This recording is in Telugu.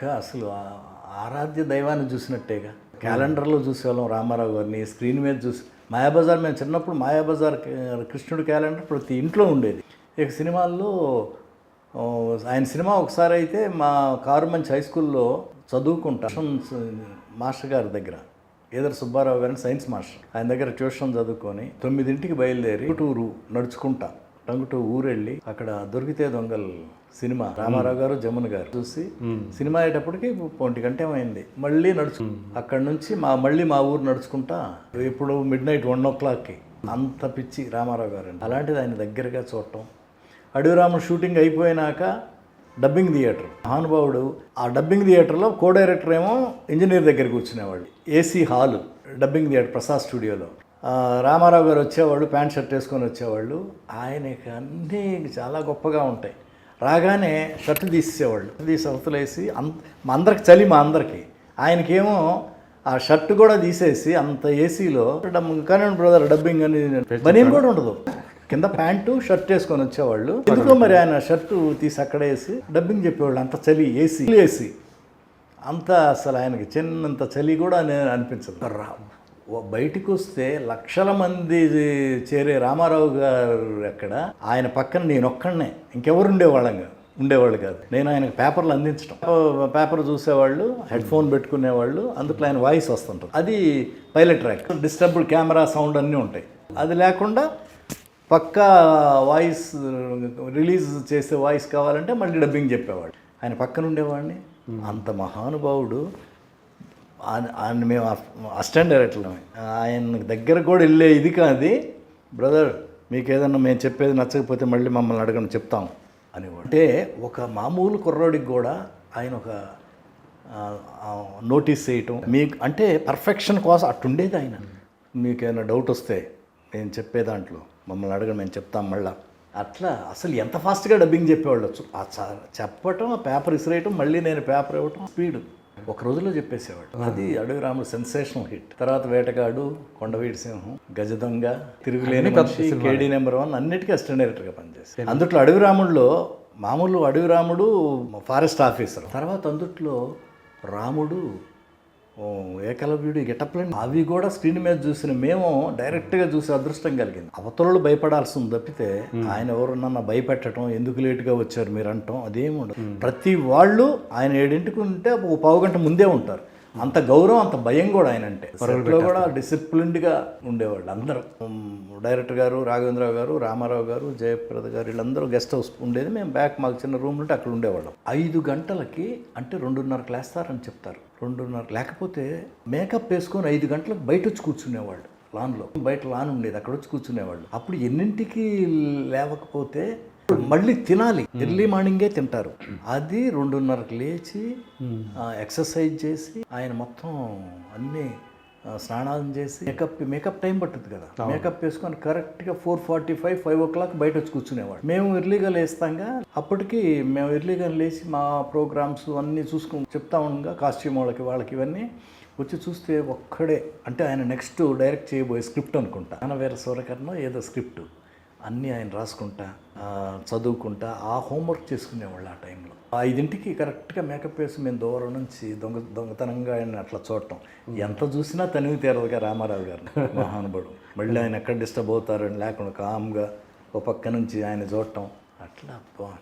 ఒక అసలు ఆరాధ్య దైవాన్ని చూసినట్టేగా. క్యాలెండర్లో చూసేవాళ్ళం రామారావు గారిని స్క్రీన్ మీద చూసి. మాయాబజార్ మేము చిన్నప్పుడు మాయాబజార్ కృష్ణుడు క్యాలెండర్ ప్రతి ఇంట్లో ఉండేది. ఇక సినిమాల్లో ఆయన సినిమా ఒకసారి అయితే మా కారు మంచి హై స్కూల్లో చదువుకుంటా. మాస్టర్ గారి దగ్గర. ఏదర్ సుబ్బారావు గారిని సైన్స్ మాస్టర్. ఆయన దగ్గర ట్యూషన్ చదువుకొని తొమ్మిదింటికి బయలుదేరి టూరు నడుచుకుంటా. టంగుటూ ఊరెళ్ళి అక్కడ దొరికితే దొంగల్ సినిమా. రామారావు గారు జమున గారు చూసి సినిమా అయ్యేటప్పటికి ఒంటి గంట ఏమైంది? మళ్ళీ నడుచు అక్కడ నుంచి మా మళ్ళీ మా ఊరు నడుచుకుంటా ఇప్పుడు మిడ్ నైట్ వన్ ఓ క్లాక్కి అంత పిచ్చి రామారావు గారు అలాంటిది ఆయన దగ్గరగా చూడటం. అడవిరాముడు షూటింగ్ అయిపోయినాక డబ్బింగ్ థియేటర్ మహానుభావుడు ఆ డబ్బింగ్ థియేటర్లో కో డైరెక్టర్ ఏమో ఇంజనీర్ దగ్గర కూర్చునేవాళ్ళు. AC hall dubbing theatre Prasad స్టూడియోలో రామారావు గారు వచ్చేవాళ్ళు ప్యాంట్ షర్ట్ వేసుకొని వచ్చేవాళ్ళు. ఆయనకి అన్నీ చాలా గొప్పగా ఉంటాయి. రాగానే షర్ట్ తీసేవాళ్ళు తీసి అవతలేసి అంత మా అందరికి చలి మా అందరికి. ఆయనకేమో ఆ షర్ట్ కూడా తీసేసి అంత ఏసీలో కరణ్ బ్రదర్ డబ్బింగ్ అని బనీన్ కూడా ఉండదు. కింద ప్యాంటు షర్ట్ వేసుకొని వచ్చేవాళ్ళు. ఎందుకో మరి ఆయన షర్టు తీసి అక్కడ వేసి డబ్బింగ్ చెప్పేవాళ్ళు. అంత చలి ఏసీ. ఏసీ. అంత అసలు ఆయనకి చిన్నంత చలి కూడా నేను అనిపించదు. రా- బయటకు వస్తే లక్షల మంది చేరే రామారావు గారు ఎక్కడ ఆయన పక్కన నేను ఒక్కడనే ఇంకెవరు ఉండేవాళ్ళం ఉండేవాళ్ళు కాదు. నేను ఆయనకు పేపర్లు అందించడం పేపర్ చూసేవాళ్ళు హెడ్ ఫోన్ పెట్టుకునేవాళ్ళు అందులో ఆయన వాయిస్ వస్తుంటుంది. అది pilot track. Disturbed camera sound అన్నీ ఉంటాయి. అది లేకుండా పక్కా వాయిస్ రిలీజ్ చేసే వాయిస్ కావాలంటే మళ్ళీ డబ్బింగ్ చెప్పేవాడు ఆయన పక్కన ఉండేవాడిని. అంత మహానుభావుడు. ఆయన- మేము అసిస్టెంట్ డైరెక్టర్లమే. ఆయన దగ్గర కూడా వెళ్ళే ఇది కాదు బ్రదర్ మీకు ఏదన్నా మేము చెప్పేది నచ్చకపోతే మళ్ళీ మమ్మల్ని అడగండి చెప్తాం అని అంటే ఒక మామూలు కుర్రోడికి కూడా ఆయన ఒక నోటీస్ చేయటం మీకు అంటే పర్ఫెక్షన్ కోసం అట్టుండేది ఆయన. మీకు ఏమైనా డౌట్ వస్తే నేను చెప్పే దాంట్లో మమ్మల్ని అడగండి మేము చెప్తాం మళ్ళా. అట్లా అసలు ఎంత ఫాస్ట్గా డబ్బింగ్ చెప్పేవాళ్ళు? ఆ చెప్పటం ఆ పేపర్ ఇసిరేయటం మళ్ళీ నేను పేపర్ ఇవ్వటం స్పీడ్. ఒక రోజులో చెప్పేసేవాడు. అది అడవి రాముడు సెన్సేషనల్ హిట్ తర్వాత వేటగాడు కొండవీడి సింహం గజదొంగ తిరుగులేని కేడీ నెంబర్ వన్ అన్నిటికీ అసిస్టెంట్ డైరెక్టర్గా పనిచేస్తాడు అందుట్లో అడవి రాముడిలో మామూలు అడవి రాముడు ఫారెస్ట్ ఆఫీసర్ తర్వాత అందుట్లో రాముడు ఏకలవ్యుడు గెటప్లని అవి కూడా స్క్రీన్ మీద చూసిన మేము డైరెక్ట్గా చూసే అదృష్టం కలిగింది. అవతలలో భయపడాల్సి ఉంది తప్పితే ఆయన ఎవరున్నా భయపెట్టడం ఎందుకు లేటుగా వచ్చారు మీరు అంటాం అదేమి ఉండదు. ప్రతి వాళ్ళు ఆయన ఏడింటికి ఉంటే ఒక పావు గంట ముందే ఉంటారు. అంత గౌరవం అంత భయం కూడా ఆయన అంటే సెట్లో కూడా డిసిప్లిన్డ్గా ఉండేవాళ్ళు అందరూ. డైరెక్టర్ గారు రాఘవేంద్రరావు గారు రామారావు గారు జయప్రద గారు వీళ్ళందరూ గెస్ట్ హౌస్ ఉండేది. మేము బ్యాక్ మాకు చిన్న రూమ్ ఉంటే అక్కడ ఉండేవాళ్ళం. ఐదు గంటలకి అంటే రెండున్నరకు లేస్తారని చెప్తారు. రెండున్నర లేకపోతే మేకప్ వేసుకొని ఐదు గంటలకు బయట వచ్చి కూర్చునేవాళ్ళు లాన్లో బయట లాన్ ఉండేది అక్కడ వచ్చి కూర్చునేవాళ్ళు. అప్పుడు ఎన్నింటికి లేవకపోతే మళ్ళీ తినాలి. ఎర్లీ మార్నింగే తింటారు. అది రెండున్నరకు లేచి ఎక్సర్సైజ్ చేసి ఆయన మొత్తం అన్నీ స్నానాలు చేసి మేకప్ మేకప్ టైం పట్టుద్ది కదా. మేకప్ వేసుకొని కరెక్ట్గా four forty five five o'clock బయట వచ్చి కూర్చునేవాడు. మేము ఎర్లీగా లేస్తాంగా అప్పటికి మేము ఎర్లీగా లేచి మా ప్రోగ్రామ్స్ అన్నీ చూసుకుని చెప్తా ఉండగా కాస్ట్యూమ్ వాళ్ళకి వాళ్ళకి ఇవన్నీ వచ్చి చూస్తే ఒక్కడే. అంటే ఆయన నెక్స్ట్ డైరెక్ట్ చేయబోయే స్క్రిప్ట్ అనుకుంటా. ఆయన వేరే సూరకర్ణ ఏదో స్క్రిప్ట్. అన్నీ ఆయన రాసుకుంటా చదువుకుంటా ఆ హోంవర్క్ చేసుకునేవాళ్ళు ఆ టైంలో. ఐదింటికి కరెక్ట్గా మేకప్ వేసి మేము దూరం నుంచి దొంగ దొంగతనంగా ఆయన అట్లా చూడటం. ఎంత చూసినా తనివి తీరదుగా రామారావు గారు మహానుభావుడు. మళ్ళీ ఆయన ఎక్కడ డిస్టర్బ్ అవుతారని లేకుండా కామ్గా ఒక పక్క నుంచి ఆయన చూడటం. అట్లా అబ్బా.